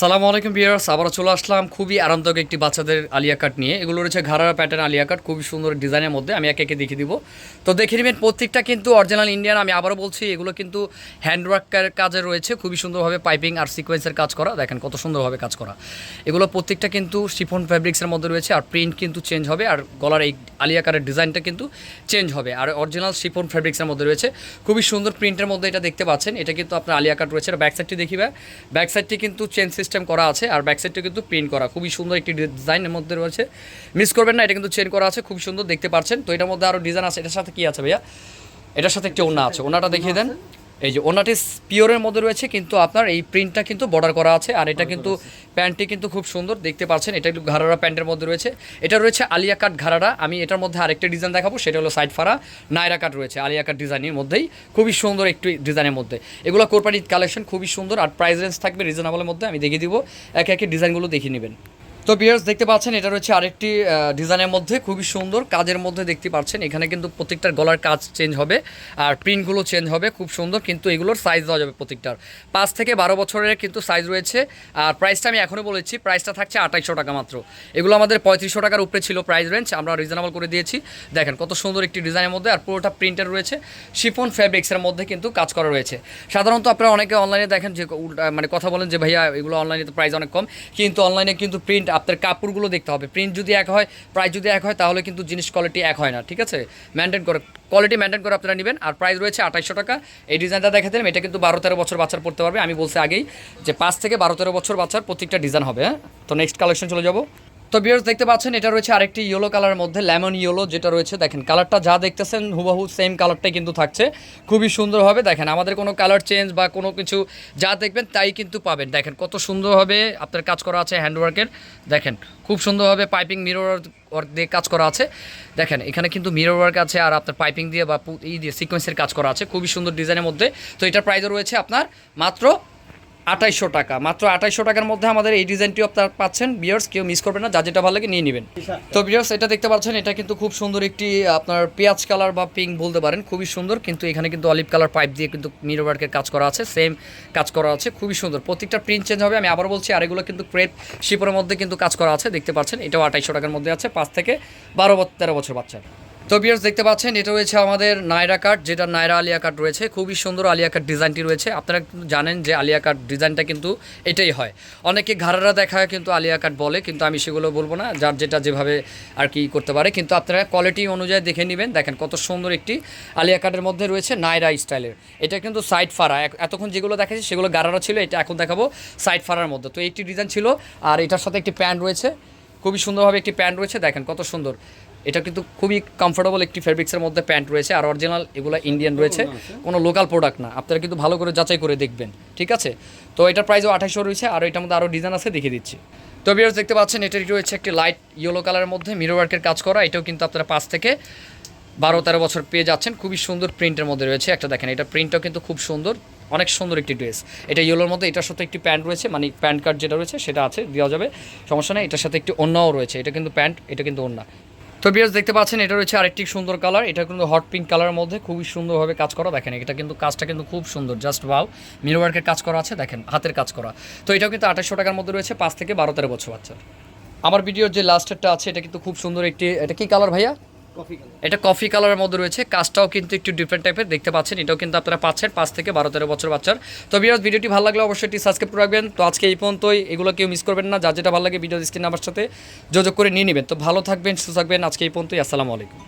সালামু আলাইকুম বিয়ার্স আবার চলে আসলাম খুবই আরামদায়ক একটি বাচ্চাদের আলিয়া কাট নিয়ে। এগুলো রয়েছে ঘাড়ারা প্যাটার্ন আলিয়া কাট খুবই সুন্দর ডিজাইনের মধ্যে, আমি একে একে দেখিয়ে দিব। তো দেখে নেবেন প্রত্যেকটা কিন্তু অরিজিনাল ইন্ডিয়ান আমি আবারও বলছি, এগুলো কিন্তু হ্যান্ডওয়ার্কের কাজে রয়েছে, খুবই সুন্দরভাবে পাইপিং আর সিকোয়েন্সের কাজ করা, দেখেন কত সুন্দরভাবে কাজ করা। এগুলো প্রত্যেকটা কিন্তু শিফন ফ্যাব্রিক্সের মধ্যে রয়েছে, আর প্রিন্ট কিন্তু চেঞ্জ হবে, আর গলার এই আলিয়া কাটের ডিজাইনটা কিন্তু চেঞ্জ হবে। আর অরিজিনাল শিফন ফ্যাব্রিক্সের মধ্যে রয়েছে, খুবই সুন্দর প্রিন্টের মধ্যে এটা দেখতে পাচ্ছেন, এটা কিন্তু আপনার আলিয়া কাট রয়েছে ব্যাক সাইডটি দেখিবে ব্যাক কিন্তু চেঞ্জ সিস্টেম করা আছে আর ব্যাক সাইডটা কিন্তু প্রিন্ট করা। খুবই সুন্দর একটি ডিজাইনের মধ্যে রয়েছে। মিস করবেন না, এটা কিন্তু চেন করা আছে খুব সুন্দর, দেখতে পাচ্ছেন। তো এটার মধ্যে আরও ডিজাইন আছে, এটার সাথে কি আছে ভাইয়া? এটার সাথে একটি ওনা আছে ওনাটা দেখিয়ে দেন। এই যে ওনাটি পিওরের মধ্যে রয়েছে কিন্তু আপনার এই প্রিন্টটা কিন্তু বর্ডার করা আছে আর এটা কিন্তু প্যান্টটি কিন্তু খুব সুন্দর দেখতে পাচ্ছেন এটা একটু ঘাড়ারা প্যান্টের মধ্যে রয়েছে। এটা রয়েছে আলিয়া কাট ঘাড়ারা আমি এটার মধ্যে আরেকটা ডিজাইন দেখাবো সেটা হলো সাইড ফারা নাইরা কাট রয়েছে আলিয়া কাট ডিজাইনের মধ্যেই খুবই সুন্দর একটি ডিজাইনের মধ্যে। এগুলো কোরবানির কালেকশন খুবই সুন্দর আর প্রাইস রেঞ্জ থাকবে রিজনেবলের মধ্যে আমি দেখিয়ে দিব একে একে ডিজাইনগুলো দেখিয়ে নেবেন। তো বিয়ার্স দেখতে পাচ্ছেন, এটা রয়েছে আরেকটি ডিজাইনের মধ্যে, খুবই সুন্দর, কাজের মধ্যে দেখতে পাচ্ছেন। এখানে কিন্তু প্রত্যেকটার গলার কাজ চেঞ্জ হবে, আর প্রিন্টগুলো চেঞ্জ হবে, খুব সুন্দর, কিন্তু এগুলোর সাইজ দেওয়া যাবে প্রত্যেকটার। পাঁচ থেকে বারো বছরের কিন্তু সাইজ রয়েছে, আর প্রাইসটা আমি এখনও বলেছি প্রাইসটা থাকছে আঠাইশশো টাকা মাত্র। এগুলো আমাদের পঁয়ত্রিশশো টাকার উপরে ছিল প্রাইস রেঞ্জ আমরা রিজনেবল করে দিয়েছি। দেখেন, কত সুন্দর একটি ডিজাইনের মধ্যে, আর পুরোটা প্রিন্টার রয়েছে শিফন ফ্যাব্রিক্সের মধ্যে কিন্তু কাজ করা রয়েছে। সাধারণত আপনারা অনেকে অনলাইনে দেখেন যে মানে কথা বলেন যে, ভাইয়া, এগুলো অনলাইনে তো প্রাইস অনেক কম। কিন্তু অনলাইনে কিন্তু প্রিন্ট আপনার কাপড়গুলো দেখতে হবে। প্রিন্ট যদি এক হয় প্রাইস যদি এক হয়, তাহলে কিন্তু জিনিস কোয়ালিটি এক হয় না, ঠিক আছে? মেনটেন করে কোয়ালিটি মেনটেন করে আপনারা নেবেন, আর প্রাইস রয়েছে আঠাইশশো টাকা। এই ডিজাইনটা দেখে দিলাম, এটা কিন্তু বারো তেরো বছর বাচ্চার পড়তে পারবে। আমি বলছি আগেই যে পাঁচ থেকে বারো তেরো বছর বাচ্চার প্রত্যেকটা ডিজাইন হবে হ্যাঁ? তো নেক্সট কালেকশন চলে যাব। তো বিয়ার্স দেখতে পাচ্ছেন, এটা রয়েছে আরেকটি ইয়েলো কালারের মধ্যে লেমন ইয়েলো যেটা রয়েছে। দেখেন কালারটা যা দেখতেছেন, হুবাহু সেম কালারটাই কিন্তু থাকছে। খুবই সুন্দরভাবে দেখেন, আমাদের কোনো কালার চেঞ্জ বা কোনো কিছু যা দেখবেন তাই কিন্তু পাবেন। দেখেন, কত সুন্দরভাবে আপনার কাজ করা আছে হ্যান্ডওয়ার্কের দেখেন, খুব সুন্দরভাবে পাইপিং মিরর ওয়ার্ক দিয়ে কাজ করা আছে। দেখেন, এখানে কিন্তু মিরর ওয়ার্ক আছে আর আপনার পাইপিং দিয়ে বা এই দিয়ে সিকোয়েন্সের কাজ করা আছে। খুবই সুন্দর ডিজাইনের মধ্যে। তো এটার প্রাইসও রয়েছে আপনার মাত্র আঠাইশশো টাকা। মাত্র আঠাইশশো টাকার মধ্যে আমাদের এই ডিজাইনটিও আপনারা পাচ্ছেন। বিয়ার্স কেউ মিস করবেন না, যা যেটা ভালো লাগে নিয়ে নেবেন। তো বিয়ার্স এটা দেখতে পাচ্ছেন, এটা কিন্তু খুব সুন্দর একটি, আপনার পেঁয়াজ কালার বা পিঙ্ক বলতে পারেন, খুবই সুন্দর। কিন্তু এখানে কিন্তু অলিভ কালার পাইপ দিয়ে কিন্তু মিরর ওয়ার্কের কাজ করা আছে সেম কাজ করা আছে, খুবই সুন্দর। প্রত্যেকটা প্রিন্ট চেঞ্জ হবে, আমি আবার বলছি আর এগুলো কিন্তু ক্রেপ শিপের মধ্যে কিন্তু কাজ করা আছে, দেখতে পাচ্ছেন, এটাও আঠাইশশো টাকার মধ্যে আছে, পাঁচ থেকে বারো তেরো বছর বাচ্চা তো বিয়ার্স দেখতে পাচ্ছেন, এটা রয়েছে আমাদের নায়রা কাট যেটা নায়রা আলিয়া কাট রয়েছে। খুবই সুন্দর আলিয়া কাট ডিজাইনটি রয়েছে। আপনারা জানেন যে আলিয়া কাট ডিজাইনটা কিন্তু এটাই হয়। অনেকে ঘাড়ারা দেখায় কিন্তু আলিয়া কাট বলে, কিন্তু আমি সেগুলো বলব না। যার যেটা যেভাবে আর কি করতে পারে, কিন্তু আপনারা কোয়ালিটি অনুযায়ী দেখে নেবেন। দেখেন কত সুন্দর একটি আলিয়া কাটের মধ্যে রয়েছে নায়রা স্টাইলের এটা কিন্তু সাইড ফাড়া। এতক্ষণ যেগুলো দেখাচ্ছি, সেগুলো গারারা ছিল, এটা এখন দেখাবো সাইড ফাড়ার মধ্যে। তো একটি ডিজাইন ছিল, আর এটার সাথে একটি প্যান্ট রয়েছে। খুবই সুন্দরভাবে একটি প্যান্ট রয়েছে। দেখেন কত সুন্দর। এটা কিন্তু খুবই কমফোর্টেবল একটি ফেব্রিক্সের মধ্যে প্যান্ট রয়েছে আর অরিজিনাল এগুলো ইন্ডিয়ান রয়েছে। কোনো লোকাল প্রোডাক্ট না। আপনারা কিন্তু ভালো করে যাচাই করে দেখবেন ঠিক আছে? তো এটার প্রাইসও আঠাশশো রয়েছে আর এটার মধ্যে আরও ডিজাইন আছে দেখিয়ে দিচ্ছি। তো বিয়ার্স দেখতে পাচ্ছেন এটার রয়েছে একটি লাইট ইয়েলো কালারের মধ্যে মিরো ওয়ার্কের কাজ করা। এটাও কিন্তু আপনারা পাঁচ থেকে বারো তেরো বছর পেয়ে যাচ্ছেন। খুবই সুন্দর প্রিন্টের মধ্যে রয়েছে একটা দেখেন এটা প্রিন্টটাও কিন্তু খুব সুন্দর অনেক সুন্দর একটি ড্রেস এটা ইয়েলোর মধ্যে এটার সাথে একটি প্যান্ট রয়েছে মানে প্যান্ট কার্ড যেটা রয়েছে সেটা আছে দেওয়া যাবে সমস্যা নেই। এটার সাথে একটি অন্যও রয়েছে এটা কিন্তু প্যান্ট এটা কিন্তু অন্য তো বিয়ার্স দেখতে পাচ্ছেন, এটা রয়েছে আরেকটি সুন্দর কালার এটা কিন্তু হট পিঙ্ক কালারের মধ্যে খুবই সুন্দরভাবে কাজ করা। দেখেন, এটা কিন্তু কাজটা কিন্তু খুব সুন্দর। জাস্ট ভাও মিরো ওয়ার্কের কাজ করা আছে, দেখেন, হাতের কাজ করা। তো এটাও কিন্তু আঠাশশো টাকার মধ্যে রয়েছে, পাঁচ থেকে বারো তেরো বছর বাচ্চার। আমার ভিডিওর যে লাস্টেরটা আছে, এটা কিন্তু খুব সুন্দর একটি, এটা কি কালার ভাইয়া? এটা কফি কালারের মধ্যে রয়েছে। কাজটাও কিন্তু একটু ডিফারেন্ট টাইপের দেখতে পাচ্ছেন। এটাও কিন্তু আপনারা পাচ্ছেন, পাঁচ থেকে বারো, তেরো বছর বাচ্চার। তো বিরাজ ভিডিওটি ভালো লাগলে অবশ্যই এটি সাবস্ক্রাইব করে রাখবেন। তো আজকে এই পর্যন্তই। এগুলো কেউ মিস করবেন না। যা যেটা ভালো লাগে ভিডিও স্ক্রিন আমার সাথে যোগাযোগ করে নিয়ে নেবেন। তো ভালো থাকবেন, সুস্থ থাকবেন। আজকে এই পর্যন্তই। আসসালামু আলাইকুম।